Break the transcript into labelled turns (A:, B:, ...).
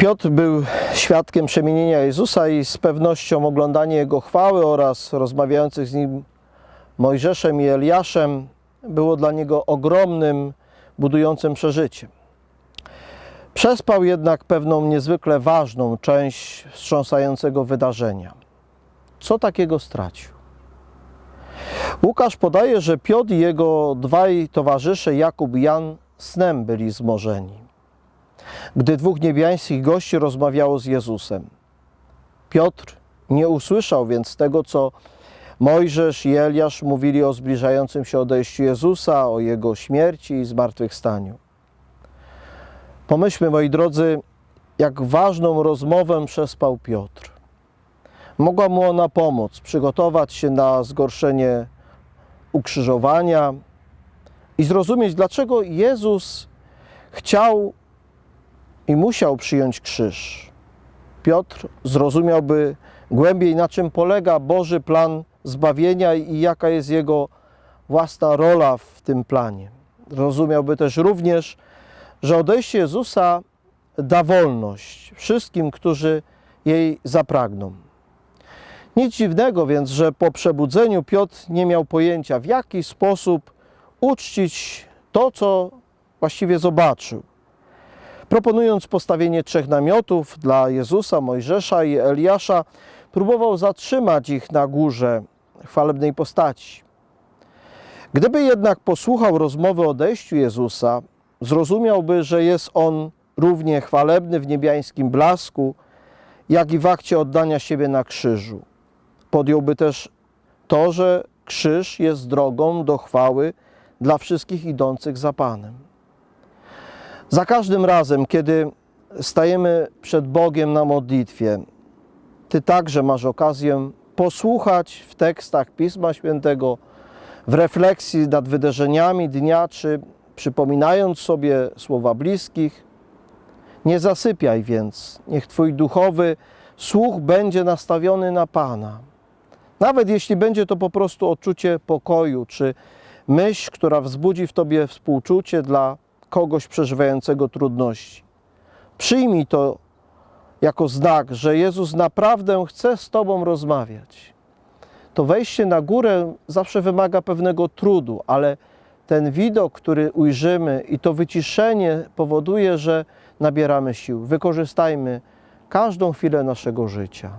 A: Piotr był świadkiem przemienienia Jezusa i z pewnością oglądanie Jego chwały oraz rozmawiających z Nim Mojżeszem i Eliaszem było dla niego ogromnym, budującym przeżyciem. Przespał jednak pewną niezwykle ważną część wstrząsającego wydarzenia. Co takiego stracił? Łukasz podaje, że Piotr i jego dwaj towarzysze, Jakub i Jan, snem byli zmorzeni. Gdy dwóch niebiańskich gości rozmawiało z Jezusem. Piotr nie usłyszał więc tego, co Mojżesz i Eliasz mówili o zbliżającym się odejściu Jezusa, o Jego śmierci i zmartwychwstaniu. Pomyślmy, moi drodzy, jak ważną rozmowę przespał Piotr. Mogła mu ona pomóc przygotować się na zgorszenie ukrzyżowania i zrozumieć, dlaczego Jezus chciał i musiał przyjąć krzyż. Piotr zrozumiałby głębiej, na czym polega Boży plan zbawienia i jaka jest jego własna rola w tym planie. Rozumiałby też również, że odejście Jezusa da wolność wszystkim, którzy jej zapragną. Nic dziwnego więc, że po przebudzeniu Piotr nie miał pojęcia, w jaki sposób uczcić to, co właściwie zobaczył. Proponując postawienie trzech namiotów dla Jezusa, Mojżesza i Eliasza, próbował zatrzymać ich na górze chwalebnej postaci. Gdyby jednak posłuchał rozmowy o odejściu Jezusa, zrozumiałby, że jest on równie chwalebny w niebiańskim blasku, jak i w akcie oddania siebie na krzyżu. Podjąłby też to, że krzyż jest drogą do chwały dla wszystkich idących za Panem. Za każdym razem, kiedy stajemy przed Bogiem na modlitwie, Ty także masz okazję posłuchać w tekstach Pisma Świętego, w refleksji nad wydarzeniami dnia, czy przypominając sobie słowa bliskich. Nie zasypiaj więc, niech Twój duchowy słuch będzie nastawiony na Pana. Nawet jeśli będzie to po prostu odczucie pokoju, czy myśl, która wzbudzi w Tobie współczucie dla kogoś przeżywającego trudności. Przyjmij to jako znak, że Jezus naprawdę chce z Tobą rozmawiać. To wejście na górę zawsze wymaga pewnego trudu, ale ten widok, który ujrzymy i to wyciszenie powoduje, że nabieramy sił. Wykorzystajmy każdą chwilę naszego życia.